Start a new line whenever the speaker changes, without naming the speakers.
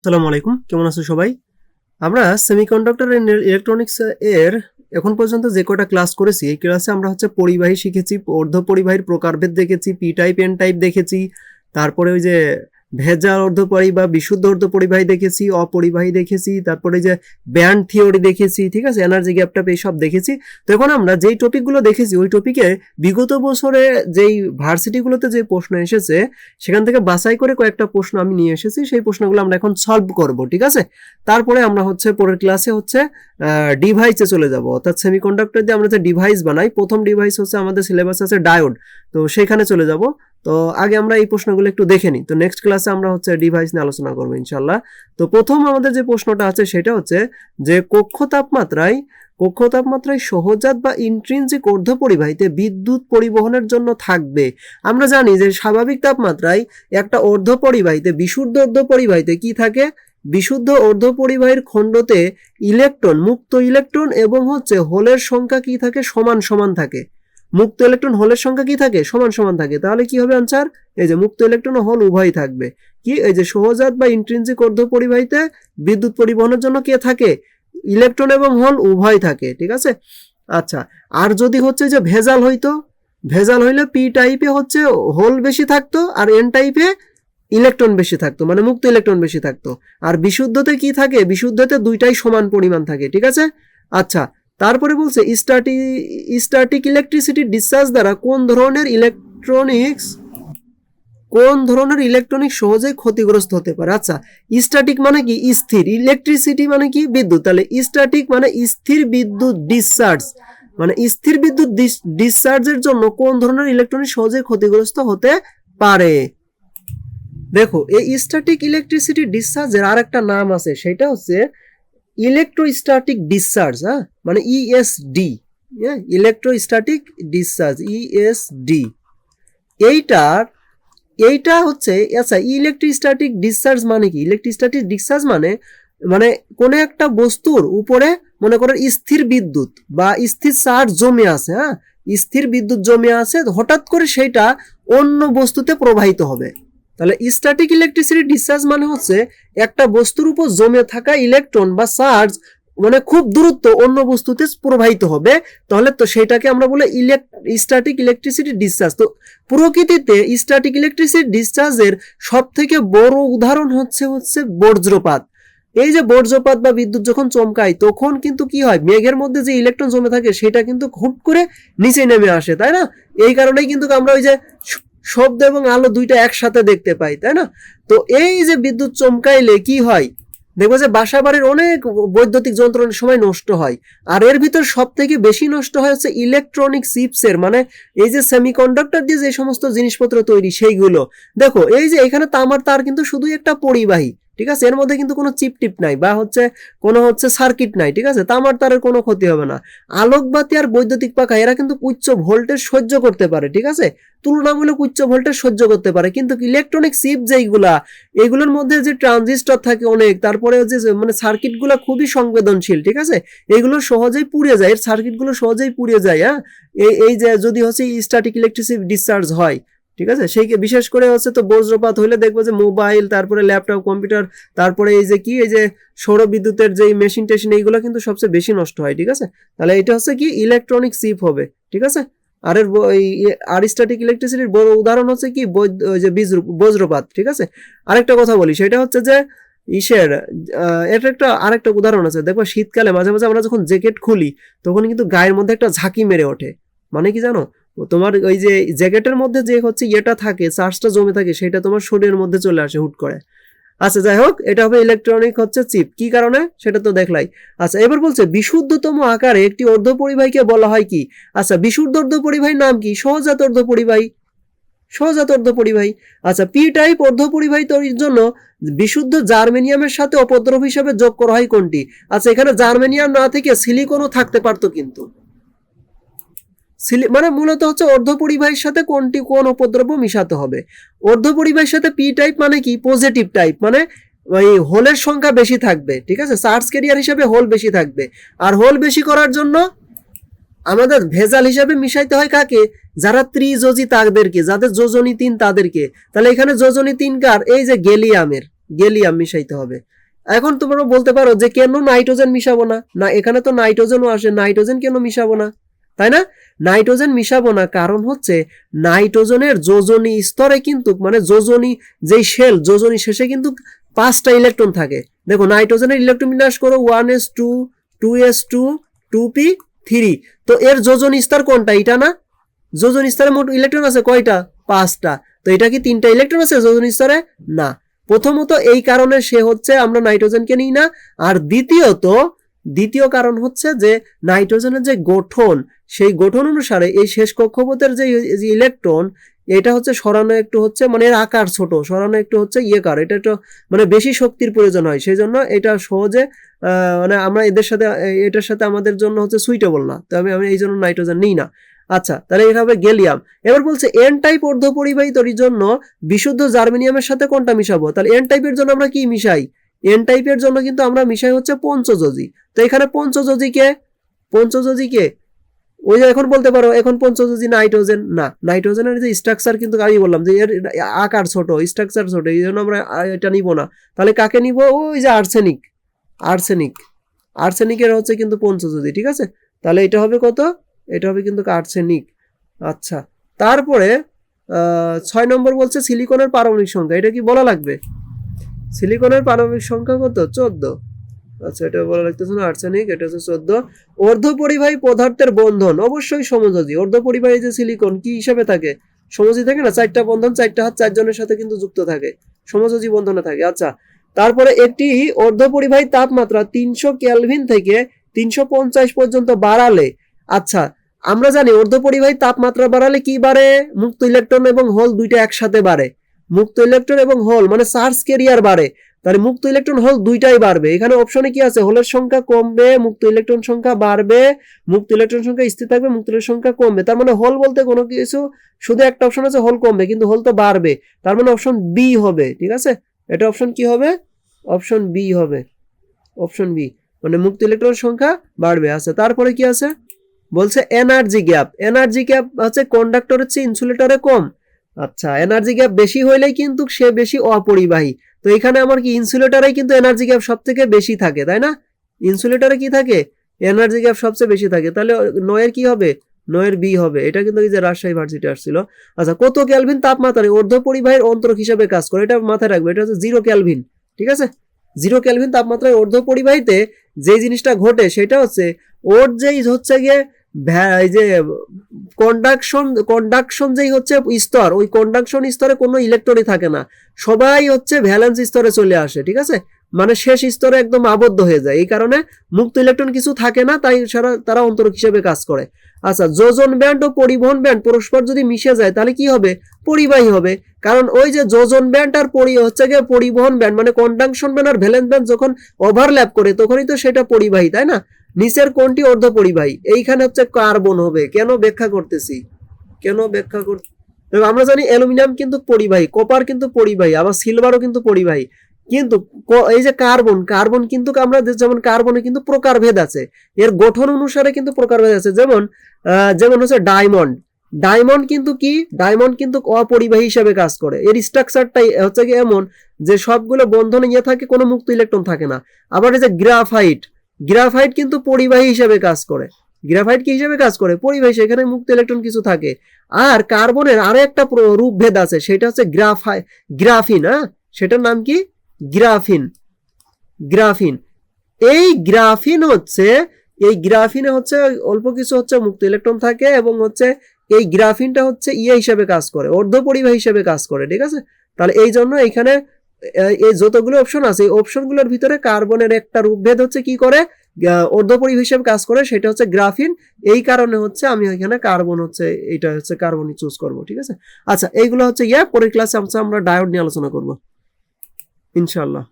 আসসালামু আলাইকুম। কেমন আছো সবাই? আমরা সেমিকন্ডাক্টর ইলেকট্রনিক্স এর এখন পর্যন্ত যে কটা ক্লাস করেছি, এই ক্লাসে আমরা হচ্ছে পরিবাহী শিখেছি অর্ধ পরিবাহীর প্রকারভেদ দেখেছি পি টাইপ এন টাইপ দেখেছি, তারপরে ওই যে ভেজাল অর্ধ পরিবাহ বিশুদ্ধ অর্ধ পরিবাহী দেখেছি, অপরিবাহী দেখেছি, তারপরে যে ব্যান্ড থিওরি দেখেছি, ঠিক আছে? এনার্জি গ্যাপ ট্যাপ এইসব দেখেছি। তো এখন আমরা যেই টপিকগুলো দেখেছি, ওই টপিকে বিগত বছরে যেই ভার্সিটিগুলোতে যে প্রশ্ন এসেছে, সেখান থেকে বাছাই করে কয়েকটা প্রশ্ন আমি নিয়ে এসেছি। সেই প্রশ্নগুলো আমরা এখন সলভ করব, ঠিক আছে? তারপরে আমরা হচ্ছে পরের ক্লাসে হচ্ছে ডিভাইসে চলে যাব। অর্থাৎ সেমিকন্ডাক্টর দিয়ে আমরা যে ডিভাইস বানাই, প্রথম ডিভাইস হচ্ছে আমাদের সিলেবাস আছে ডায়োড তো সেখানে চলে যাব। তো আগে আমরা এই প্রশ্নগুলো একটু দেখে নিই। তো নেক্সট ক্লাসে আমরা হচ্ছে ডিভাইস নিয়ে আলোচনা করব ইনশাল্লাহ তো প্রথম আমাদের যে প্রশ্নটা আছে সেটা হচ্ছে যে কক্ষ তাপমাত্রায় কক্ষ তাপমাত্রায় সহজাত বা ইন্ট্রিনজিক অর্ধ পরিবাহিতে বিদ্যুৎ পরিবহনের জন্য থাকবে। আমরা জানি যে স্বাভাবিক তাপমাত্রায় একটা অর্ধ পরিবাহিতে বিশুদ্ধ অর্ধ পরিবাহিতে কি থাকে? বিশুদ্ধ অর্ধ পরিবাহীর খণ্ডতে ইলেকট্রন মুক্ত ইলেকট্রন এবং হচ্ছে হোলের সংখ্যা কি থাকে? সমান সমান থাকে। মুক্ত ইলেকট্রন হোলের সংখ্যা কি থাকে? সমান সমান থাকে। তাহলে কি হবে আনসার এই যে মুক্ত ইলেকট্রন হোল উভয় থাকবে। কি? এই যে সহজাত বা ইন্ট্রিনজিক অর্ধ পরিবাহিতে বিদ্যুৎ পরিবহনের জন্য কে থাকে? ইলেকট্রন এবং হোল উভয় থাকে। ঠিক আছে? আচ্ছা আর যদি হচ্ছে যে ভেজাল হইতো? ভেজাল হইলে পি টাইপে হচ্ছে হোল বেশি থাকতো আর এন টাইপে ইলেকট্রন বেশি থাকতো মানে মুক্ত ইলেকট্রন বেশি থাকতো। আর বিশুদ্ধতে কি থাকে? বিশুদ্ধতে দুইটাই সমান পরিমাণ থাকে। ঠিক আছে? আচ্ছা তারপরে বলছে স্ট্যাটিক স্ট্যাটিক ইলেকট্রিসিটি ডিসচার্জ দ্বারা কোন ধরনের ইলেকট্রনিক্স কোন ধরনের ইলেকট্রনিক সহজে ক্ষতিগ্রস্ত হতে পারে? আচ্ছা স্ট্যাটিক মানে কি? স্থির। ইলেকট্রিসিটি মানে কি? বিদ্যুৎ। তাহলে স্ট্যাটিক মানে স্থির বিদ্যুৎ ডিসচার্জ মানে স্থির বিদ্যুৎ ডিসচার্জের জন্য কোন ধরনের ইলেকট্রনিক সহজে ক্ষতিগ্রস্ত হতে পারে? দেখো, এই স্ট্যাটিক ইলেকট্রিসিটি ডিসচার্জের আর একটা নাম আছে, সেটা হচ্ছে ইলেকট্রোস্ট্যাটিক ডিসচার্জ হ্যাঁ মানে ইএসডি হ্যাঁ ইলেকট্রোস্ট্যাটিক ডিসচার্জ ইএসডি এইটার এইটা হচ্ছে আচ্ছা ইলেকট্রোস্ট্যাটিক ডিসচার্জ মানে কি? ইলেকট্রোস্ট্যাটিক ডিসচার্জ মানে মানে কোনো একটা বস্তুর উপরে মনে করেন স্থির বিদ্যুৎ বা স্থির চার্জ জমে আছে হ্যাঁ? স্থির বিদ্যুৎ জমে আছে, হঠাৎ করে সেইটা অন্য বস্তুতে প্রবাহিত হবে। তাহলে স্ট্যাটিক ইলেকট্রিসিটি ডিসচার্জ মানে হচ্ছে একটা বস্তুর উপর জমে থাকা ইলেকট্রন বা চার্জ মানে খুব দূরত্ব অন্য বস্তুতে প্রবাহিত হবে। তাহলে তো সেটাকে আমরা বলে স্ট্যাটিক ইলেকট্রিসিটি ডিসচার্জ তো প্রকৃতিতে স্ট্যাটিক ইলেকট্রিসিটি ডিসচার্জের সব থেকে বড় উদাহরণ হচ্ছে হচ্ছে বজ্রপাত। এই যে বজ্রপাত বা বিদ্যুৎ যখন চমকায়, তখন কিন্তু কি হয়? মেঘের মধ্যে যে ইলেকট্রন জমে থাকে, সেটা কিন্তু হুট করে নিচে নেমে আসে, তাই না? এই কারণেই কিন্তু আমরা ওই যে শব্দ এবং আলো দুইটা একসাথে দেখতে পাই, তাই না? তো এই যে বিদ্যুৎ চমকাইলে কি হয়? দেখব যে বাসা বাড়ির অনেক বৈদ্যুতিক যন্ত্রণের সময় নষ্ট হয়। আর এর ভিতর সব থেকে বেশি নষ্ট হয় হচ্ছে ইলেকট্রনিক চিপসের মানে এই যে সেমিকন্ডাক্টর দিয়ে যে সমস্ত জিনিসপত্র তৈরি, সেইগুলো। দেখো, এই যে এখানে তামার তার কিন্তু শুধুই একটা পরিবাহী। ঠিক আছে? এর মধ্যে কিন্তু কোনো চিপ টিপ নাই বা হচ্ছে কোনো হচ্ছে সার্কিট নাই, ঠিক আছে? তামার তারের কোনো ক্ষতি হবে না। আলোকবাতি আর বৈদ্যুতিক পাখা, এরা কিন্তু উচ্চ ভোল্টেজ সহ্য করতে পারে, ঠিক আছে? তুলনামূলক উচ্চ ভোল্টেজ সহ্য করতে পারে, কিন্তু ইলেকট্রনিক চিপ যেইগুলা, এগুলোর মধ্যে যে ট্রানজিস্টর থাকে অনেক, তারপরে যে মানে সার্কিটগুলো খুবই সংবেদনশীল, ঠিক আছে? এগুলো সহজেই পুড়ে যায়, এর সার্কিটগুলো সহজেই পুড়ে যায় হ্যাঁ? এই যে যদি হচ্ছে স্ট্যাটিক ইলেকট্রিসিটি ডিসচার্জ হয় ঠিক আছে? সেই বিশেষ করে হচ্ছে তো বজ্রপাত হইলে দেখব যে মোবাইল, তারপরে ল্যাপটপ, কম্পিউটার, তারপরে এই যে কি, এই যে সৌর বিদ্যুতের যে মেশিন টেশিন, এইগুলো কিন্তু সবচেয়ে বেশি নষ্ট হয়, ঠিক আছে? তাহলে এটা হচ্ছে কি ইলেকট্রনিক চিপ হবে, ঠিক আছে? আর এর আর স্ট্যাটিক ইলেকট্রিসিটির বড় উদাহরণ হচ্ছে কি যে বজ্রপাত, ঠিক আছে? আরেকটা কথা বলি, সেটা হচ্ছে যে ইসের এটা একটা আরেকটা উদাহরণ আছে দেখো শীতকালে মাঝে মাঝে আমরা যখন জ্যাকেট খুলি, তখন কিন্তু গায়ের মধ্যে একটা ঝাঁকি মেরে ওঠে। মানে কি জানো? তোমার ওই যে জ্যাকেটের মধ্যে যে হচ্ছে ইয়েটা থাকে চার্জটা জমে থাকে, সেটা তোমার শরীরের মধ্যে চলে আসে হুট করে। আচ্ছা যাই হোক, এটা হবে ইলেকট্রনিক হচ্ছে চিপ কি কারণে? সেটা তো দেখলাই। আচ্ছা এবার বলছে, বিশুদ্ধতম আকারে একটি অর্ধ পরিবাহীকে বলা হয় কি? আচ্ছা বিশুদ্ধ অর্ধ পরিবাহীর নাম কি? সহজাত অর্ধ পরিবাহী সহজাত অর্ধ পরিবাহী আচ্ছা পি টাইপ অর্ধ পরিবাহী তৈরির জন্য বিশুদ্ধ জার্মেনিয়ামের সাথে অপদ্রব হিসাবে যোগ করা হয় কোনটি? আচ্ছা এখানে জার্মেনিয়াম না থেকে সিলিকনও থাকতে পারতো কিন্তু। মানে মূলত হচ্ছে অর্ধ অর্ধপরিবাহীর সাথে কোনটি কোন উপদ্রব্য মিশাতে হবে। অর্ধ অর্ধপরিবাহীর সাথে পি টাইপ মানে কি? পজিটিভ টাইপ মানে ওই হোলের সংখ্যা বেশি থাকবে, ঠিক আছে? চার্জ ক্যারিয়ার হিসাবে হোল বেশি থাকবে। আর হোল বেশি করার জন্য আমাদের ভেজাল হিসাবে মিশাইতে হয় কাকে? যারা ত্রিযোজি তাদেরকে, যাদের যোজনী তিন তাদেরকে। তাহলে এখানে যোজনী তিন কার? এই যে গেলিয়ামের, গেলিয়াম মিশাইতে হবে। এখন তোমরা বলতে পারো যে কেন নাইট্রোজেন মিশাবো না? না, এখানে তো নাইট্রোজেনও আসে, নাইট্রোজেন কেন মিশাবো না? তাই না? নাইট্রোজেন মিশাবো না, কারণ হচ্ছে নাইট্রোজেনের যোজনী স্তরে কিন্তু মানে যোজনী যেই শেল যোজনী শেষে কিন্তু পাঁচটা ইলেকট্রন থাকে। দেখো, নাইট্রোজেনের ইলেকট্রন বিন্যাস করো one s two two s two two p three তো এর যোজন স্তর কোনটা? এটা না? যোজন স্তরে মোট ইলেকট্রন আছে কয়টা? পাঁচটা। তো এটা কি তিনটা ইলেকট্রন আছে যোজন স্তরে? না। প্রথমত এই কারণে সে হচ্ছে আমরা নাইট্রোজেনকে নিই না। আর দ্বিতীয়ত দ্বিতীয় কারণ হচ্ছে যে নাইট্রোজেনের যে গঠন, সেই গঠন অনুসারে এই শেষ কক্ষপথের যে ইলেকট্রন, এটা হচ্ছে সরানো একটু হচ্ছে মানে এর আকার ছোট, সরানো একটু হচ্ছে ইয়ে কার, এটা একটু মানে বেশি শক্তির প্রয়োজন হয় সেই জন্য এটা সহজে মানে আমরা এদের সাথে এটার সাথে আমাদের জন্য হচ্ছে সুইটেবল না তবে আমি এই জন্য নাইট্রোজেন নিই না। আচ্ছা তাহলে এটা হবে গেলিয়াম। এবার বলছে এন টাইপ অর্ধপরিবাহী তৈরির জন্য বিশুদ্ধ জার্মেনিয়ামের সাথে কোনটা মিশাবো? তাহলে এন টাইপের জন্য আমরা কি মিশাই? এন টাইপের জন্য কিন্তু আমরা মিশাই হচ্ছে পঞ্চযোজি। তো এখানে পঞ্চযোজি কে? পঞ্চযোজি কে? ওই যে এখন বলতে পারো, এখন পঞ্চযোজি নাইট্রোজেন। না, নাইট্রোজেনের যে স্ট্রাকচার কিন্তু আমি বললাম যে এর আকার ছোট স্ট্রাকচার ছোট, এই জন্য আমরা এটা নিব না। তাহলে কাকে নিব? ওই যে আর্সেনিক আর্সেনিক আর্সেনিকের হচ্ছে কিন্তু পঞ্চযোজি, ঠিক আছে? তাহলে এটা হবে কত? এটা হবে কিন্তু আর্সেনিক আচ্ছা তারপরে ছয় নম্বর বলছে সিলিকনের পারমাণবিক সংখ্যা, এটা কি বলা লাগবে? সিলিকনের পারমাণবিক সংখ্যা কত? চোদ্দ। আচ্ছা এটা বলা লাগতেছে না আর্সেনিক এটা হচ্ছে চোদ্দ। অর্ধ অর্ধপরিবাহী পদার্থের বন্ধন, অবশ্যই সমযোজী। অর্ধপরিবাহী যে সিলিকন কি হিসাবে থাকে? সমযোজী থাকে না? চারটা বন্ধন, চারটা হাত, চারজনের সাথে কিন্তু যুক্ত থাকে। সমযোজী বন্ধনে থাকে। আচ্ছা তারপরে একটি অর্ধপরিবাহী তাপমাত্রা তিনশো ক্যালভিন থেকে তিনশো পঞ্চাশ পর্যন্ত বাড়ালে আচ্ছা আমরা জানি অর্ধ অর্ধপরিবাহী তাপমাত্রা বাড়ালে কি বাড়ে? মুক্ত ইলেকট্রন এবং হোল দুইটা একসাথে বাড়ে। মুক্ত ইলেকট্রন এবং হোল মানে চার্জ ক্যারিয়ার বাড়ে। তাহলে মুক্ত ইলেকট্রন হোল দুইটাই বাড়বে। এখানে অপশনে কি আছে? হোলের সংখ্যা কমবে, মুক্ত ইলেকট্রন সংখ্যা বাড়বে, মুক্ত ইলেকট্রন সংখ্যা স্থির থাকবে, মুক্ত ইলেকট্রন সংখ্যা কমবে। তার মানে হোল বলতে কোনো কিছু, শুধু একটা অপশন আছে হোল কমবে, কিন্তু হোল তো বাড়বে। তার মানে অপশন বি হবে, ঠিক আছে? এটা অপশন কি হবে? অপশন বি হবে। অপশন বি মানে মুক্ত ইলেকট্রন সংখ্যা বাড়বে। আচ্ছা তারপরে কি আছে? বলছে এনার্জি গ্যাপ এনার্জি গ্যাপ হচ্ছে কন্ডাক্টরের চেয়ে ইনসুলেটরে কম। আচ্ছা এনার্জি গ্যাপ বেশি হইলেই কিন্তু সে বেশি অপরিবাহী। তো এখানে আমার কি ইনসুলেটরে কিন্তু এনার্জি গ্যাপ সব থেকে বেশি থাকে, তাই না? ইনসুলেটরে কি থাকে? এনার্জি গ্যাপ সবচেয়ে বেশি থাকে। তাহলে নয়ের কি হবে? নয়ের বি হবে। এটা কিন্তু এই যে রাজশাহী ভার্সিটি আসছিল। আচ্ছা কত ক্যালভিন তাপমাত্রায় অর্ধপরিবাহীর অন্তরক হিসাবে কাজ করে। এটা মাথায় রাখবে। এটা হচ্ছে জিরো ক্যালভিন ঠিক আছে? জিরো ক্যালভিন তাপমাত্রায় অর্ধপরিবাহীতে যে জিনিসটা ঘটে, সেটা হচ্ছে ওর যেই হচ্ছে গিয়ে এই যে কন্ডাকশন কন্ডাকশন যেই হচ্ছে স্তর, ওই কন্ডাকশন স্তরে কোনো ইলেকট্রনই থাকে না। সবাই হচ্ছে ভ্যালেন্স স্তরে চলে আসে, ঠিক আছে? মানে শেষ স্তরে একদম আবদ্ধ হয়ে যায়। এই কারণে মুক্ত ইলেকট্রন কিছু থাকে না, তাই সারা তারা অন্তরক হিসেবে কাজ করে। আচ্ছা যোজন ব্যান্ড ও পরিবহন ব্যান্ড পরস্পর যদি মিশে যায়, তাহলে কি হবে? পরিবাহী হবে। কারণ ওই যে যোজন ব্যান্ড আর পরি হচ্ছে গিয়ে পরিবহন ব্যান্ড মানে কন্ডাকশন ব্যান্ড আর ভ্যালেন্স ব্যান্ড যখন ওভারল্যাপ করে, তখনই তো সেটা পরিবাহী, তাই না? নিচের কোনটি অর্ধ পরিবাহী এইখানে হচ্ছে কার্বন হবে। কেন ব্যাখ্যা করতেছি? কেন ব্যাখ্যা কর আমরা জানি অ্যালুমিনিয়াম কিন্তু পরিবাহী, কপার কিন্তু পরিবাহী, আবার সিলভারও কিন্তু পরিবাহী। কিন্তু এই যে কার্বন কার্বন কিন্তু আমরা যেমন কার্বনে কিন্তু প্রকারভেদ আছে, এর গঠন অনুসারে কিন্তু প্রকারভেদ আছে। যেমন যেমন হচ্ছে ডায়মন্ড। ডায়মন্ড কিন্তু কি? ডায়মন্ড কিন্তু অপরিবাহী হিসাবে কাজ করে। এর স্ট্রাকচারটাই হচ্ছে কি এমন যে সবগুলো বন্ধনে ইয়ে থাকে, কোনো মুক্ত ইলেকট্রন থাকে না। আবার এই যে গ্রাফাইট গ্রাফাইট কিন্তু পরিবাহী হিসাবে কাজ করে। গ্রাফাইট কি হিসাবে কাজ করে? পরিবাহী, সেখানে মুক্ত ইলেকট্রন কিছু থাকে। আর কার্বনের আরও একটা রূপভেদ আছে, সেটা হচ্ছে গ্রাফাই গ্রাফিন হ্যাঁ? সেটার নাম কি? গ্রাফিন। গ্রাফিন। এই গ্রাফিন হচ্ছে, এই গ্রাফিনে হচ্ছে, অল্প কিছু হচ্ছে মুক্ত ইলেকট্রন থাকে এবং হচ্ছে এই গ্রাফিনটা হচ্ছে ইয়ে হিসাবে কাজ করে অর্ধ অর্ধপরিবাহী হিসাবে কাজ করে, ঠিক আছে? তাহলে এই জন্য এখানে এই যতগুলো অপশন আছে, এই অপশনগুলোর ভিতরে কার্বনের একটা রূপভেদ হচ্ছে কি করে? অর্ধপরিবেশের হিসেবে কাজ করে, সেটা হচ্ছে গ্রাফিন এই কারণে হচ্ছে আমি এখানে কার্বন হচ্ছে এটা হচ্ছে কার্বনই চুজ করব, ঠিক আছে? আচ্ছা এইগুলো হচ্ছে ইয়া, পরের ক্লাসে আমরা ডায়োড নিয়ে আলোচনা করব। ইনশাআল্লাহ।